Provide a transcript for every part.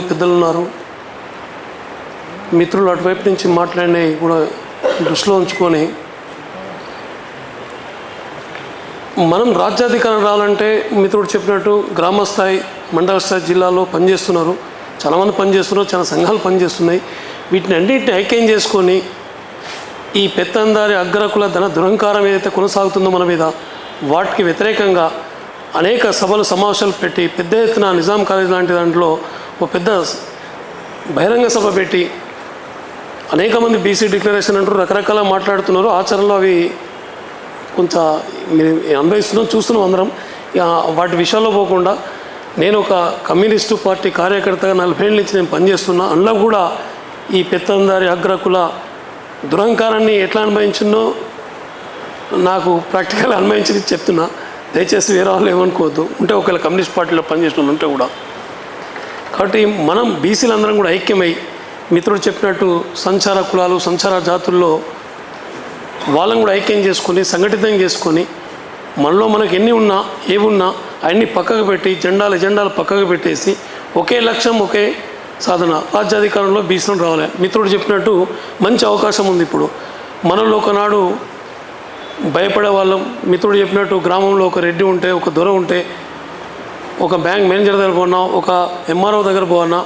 పెద్దలు ఉన్నారు మిత్రులు అటువైపు నుంచి మాట్లాడినవి కూడా దృష్టిలో ఉంచుకొని మనం రాజ్యాధికారం రావాలంటే మిత్రుడు చెప్పినట్టు గ్రామ స్థాయి మండల స్థాయి జిల్లాలో పనిచేస్తున్నారు. చాలామంది పనిచేస్తున్నారు చాలా సంఘాలు పనిచేస్తున్నాయి. వీటిని అన్నింటిని ఐక్యం చేసుకొని ఈ పెత్తందారి అగ్రకుల ధన దురంకారం ఏదైతే కొనసాగుతుందో మన మీద వాటికి వ్యతిరేకంగా అనేక సభలు సమావేశాలు పెట్టి పెద్ద ఎత్తున నిజాం కాలేజ్ లాంటి దాంట్లో ఒక పెద్ద బహిరంగ సభ పెట్టి అనేక మంది బీసీ డిక్లరేషన్ అంటూ రకరకాల మాట్లాడుతున్నారు. ఆచరణలో అవి కొంచెం అనుభవిస్తున్నాం చూస్తున్నాం అందరం. వాటి విషయాల్లో పోకుండా నేను ఒక కమ్యూనిస్టు పార్టీ కార్యకర్తగా నలభై ఏళ్ళ నుంచి నేను పనిచేస్తున్నా. అందులో కూడా ఈ పెత్తందారి అగ్రకుల దురహంకారాన్ని ఎట్లా అనుభవించిందో నాకు ప్రాక్టికల్ అనుభవించి చెప్తున్నా. దయచేసి వేరే వాళ్ళు ఏమనుకోవద్దు. ఉంటే ఒకవేళ కమ్యూనిస్ట్ పార్టీలో పనిచేసిన ఉంటే కూడా. కాబట్టి మనం బీసీలందరం కూడా ఐక్యమై మిత్రుడు చెప్పినట్టు సంచార కులాలు సంచార జాతుల్లో వాళ్ళని కూడా ఐక్యం చేసుకొని సంఘటితం చేసుకొని మనలో మనకు ఎన్ని ఉన్నా ఏవి ఉన్నా అన్ని పక్కకు పెట్టి జెండాలు ఎజెండాలు పక్కకు పెట్టేసి ఒకే లక్ష్యం ఒకే సాధన. రాజ్యాధికారంలో బీసీలు రావాలి. మిత్రుడు చెప్పినట్టు మంచి అవకాశం ఉంది ఇప్పుడు. మనలో ఒకనాడు భయపడే వాళ్ళం. మిత్రుడు చెప్పినట్టు గ్రామంలో ఒక రెడ్డి ఉంటే ఒక దొర ఉంటే ఒక బ్యాంక్ మేనేజర్ దగ్గర పోనా ఒక ఎంఆర్ఓ దగ్గర పోవన్నా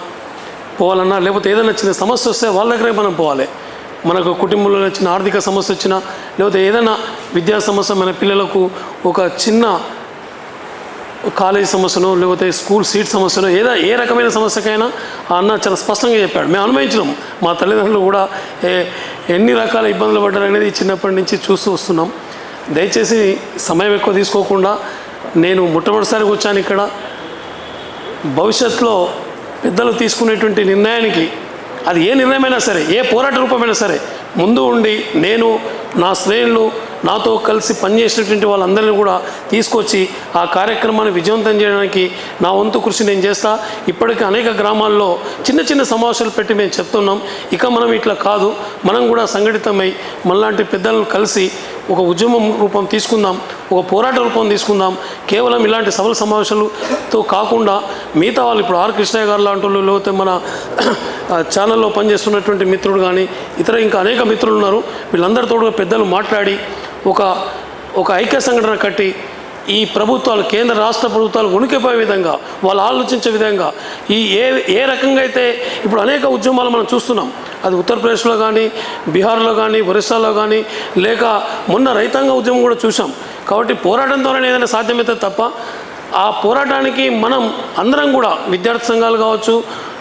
పోవాలన్నా లేకపోతే ఏదైనా చిన్న సమస్య వస్తే వాళ్ళ దగ్గరే మనం పోవాలి. మనకు కుటుంబంలో చిన్న ఆర్థిక సమస్య వచ్చినా లేకపోతే ఏదైనా విద్యా సమస్య మన పిల్లలకు ఒక చిన్న కాలేజ్ సమస్యను లేకపోతే స్కూల్ సీట్ సమస్యను ఏదో ఏ రకమైన సమస్యకైనా ఆ అన్న చాలా స్పష్టంగా చెప్పాడు. మేము అనుభవించినాం. మా తల్లిదండ్రులు కూడా ఏ ఎన్ని రకాల ఇబ్బందులు పడ్డారు అనేది చిన్నప్పటి నుంచి చూస్తూ వస్తున్నాం. దయచేసి సమయం ఎక్కువ తీసుకోకుండా నేను మొట్టమొదటిసారి వచ్చాను ఇక్కడ. భవిష్యత్తులో పెద్దలు తీసుకునేటువంటి నిర్ణయానికి అది ఏ నిర్ణయమైనా సరే ఏ పోరాట రూపమైనా సరే ముందు ఉండి నేను నా శ్రేణులు నాతో కలిసి పనిచేసినటువంటి వాళ్ళందరినీ కూడా తీసుకొచ్చి ఆ కార్యక్రమాన్ని విజయవంతం చేయడానికి నా వంతు కృషి నేను చేస్తా. ఇప్పటికీ అనేక గ్రామాల్లో చిన్న చిన్న సమావేశాలు పెట్టి మేము చెప్తున్నాం. ఇక మనం ఇట్లా కాదు. మనం కూడా సంఘటితమై మనలాంటి పెద్దలను కలిసి ఒక ఉద్యమం రూపం తీసుకుందాం. ఒక పోరాట రూపం తీసుకుందాం. కేవలం ఇలాంటి సభల సమావేశాలతో కాకుండా మిగతా వాళ్ళు ఇప్పుడు ఆర్ కృష్ణయ్య గారు లాంటి వాళ్ళు లేకపోతే మన ఛానల్లో పనిచేస్తున్నటువంటి మిత్రుడు కానీ ఇతర ఇంకా అనేక మిత్రులు ఉన్నారు. వీళ్ళందరితో కూడా పెద్దలు మాట్లాడి ఒక ఒక ఐక్య సంఘటన కట్టి ఈ ప్రభుత్వాలు కేంద్ర రాష్ట్ర ప్రభుత్వాలు ఉనికిపోయే విధంగా వాళ్ళు ఆలోచించే విధంగా ఈ ఏ ఏ రకంగా అయితే ఇప్పుడు అనేక ఉద్యమాలు మనం చూస్తున్నాం. అది ఉత్తరప్రదేశ్లో కానీ బీహార్లో కానీ ఒరిస్సాలో కానీ లేక మొన్న రైతాంగ ఉద్యమం కూడా చూసాం కాబట్టి పోరాటం ద్వారానే ఏదైనా సాధ్యమైతే తప్ప ఆ పోరాటానికి మనం అందరం కూడా విద్యార్థి సంఘాలు కావచ్చు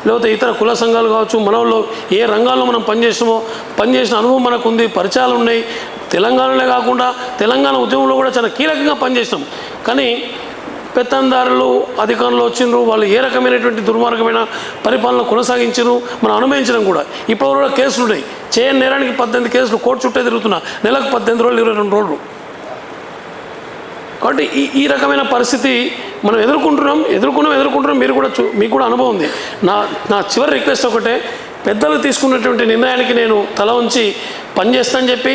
లేకపోతే ఇతర కుల సంఘాలు కావచ్చు మనలో ఏ రంగాల్లో మనం పనిచేస్తామో పనిచేసిన అనుభవం మనకు ఉంది పరిచయాలు ఉన్నాయి. తెలంగాణలో కాకుండా తెలంగాణ ఉద్యమంలో కూడా చాలా కీలకంగా పనిచేసినాం. కానీ పెత్తందారులు అధికారంలో వచ్చిండ్రు వాళ్ళు ఏ రకమైనటువంటి దుర్మార్గమైన పరిపాలన కొనసాగించరు మనం అనుభవించడం కూడా. ఇప్పుడు కూడా కేసులు ఉన్నాయి చేయని నేరానికి పద్దెనిమిది కేసులు కోర్టు చుట్టే తిరుగుతున్నా. నెలకు పద్దెనిమిది రోజులు ఇరవై రెండు రోజులు. కాబట్టి ఈ ఈ రకమైన పరిస్థితి మనం ఎదుర్కొంటున్నాం ఎదుర్కొన్నాం ఎదుర్కొంటున్నాం. మీరు కూడా చూ మీకు కూడా అనుభవం ఉంది. నా నా చివరి రిక్వెస్ట్ ఒకటే పెద్దలు తీసుకున్నటువంటి నిర్ణయానికి నేను తల ఉంచి పనిచేస్తానని చెప్పి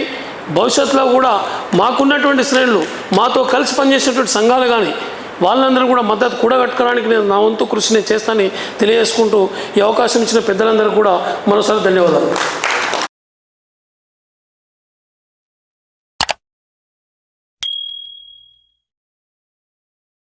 భవిష్యత్తులో కూడా మాకున్నటువంటి శ్రేణులు మాతో కలిసి పనిచేసేటువంటి సంఘాలు కానీ వాళ్ళందరూ కూడా మద్దతు కూడగట్టుకోవడానికి నేను నా వంతు కృషి నేను చేస్తానని తెలియజేసుకుంటూ ఈ అవకాశం ఇచ్చిన పెద్దలందరూ కూడా మరోసారి ధన్యవాదాలు.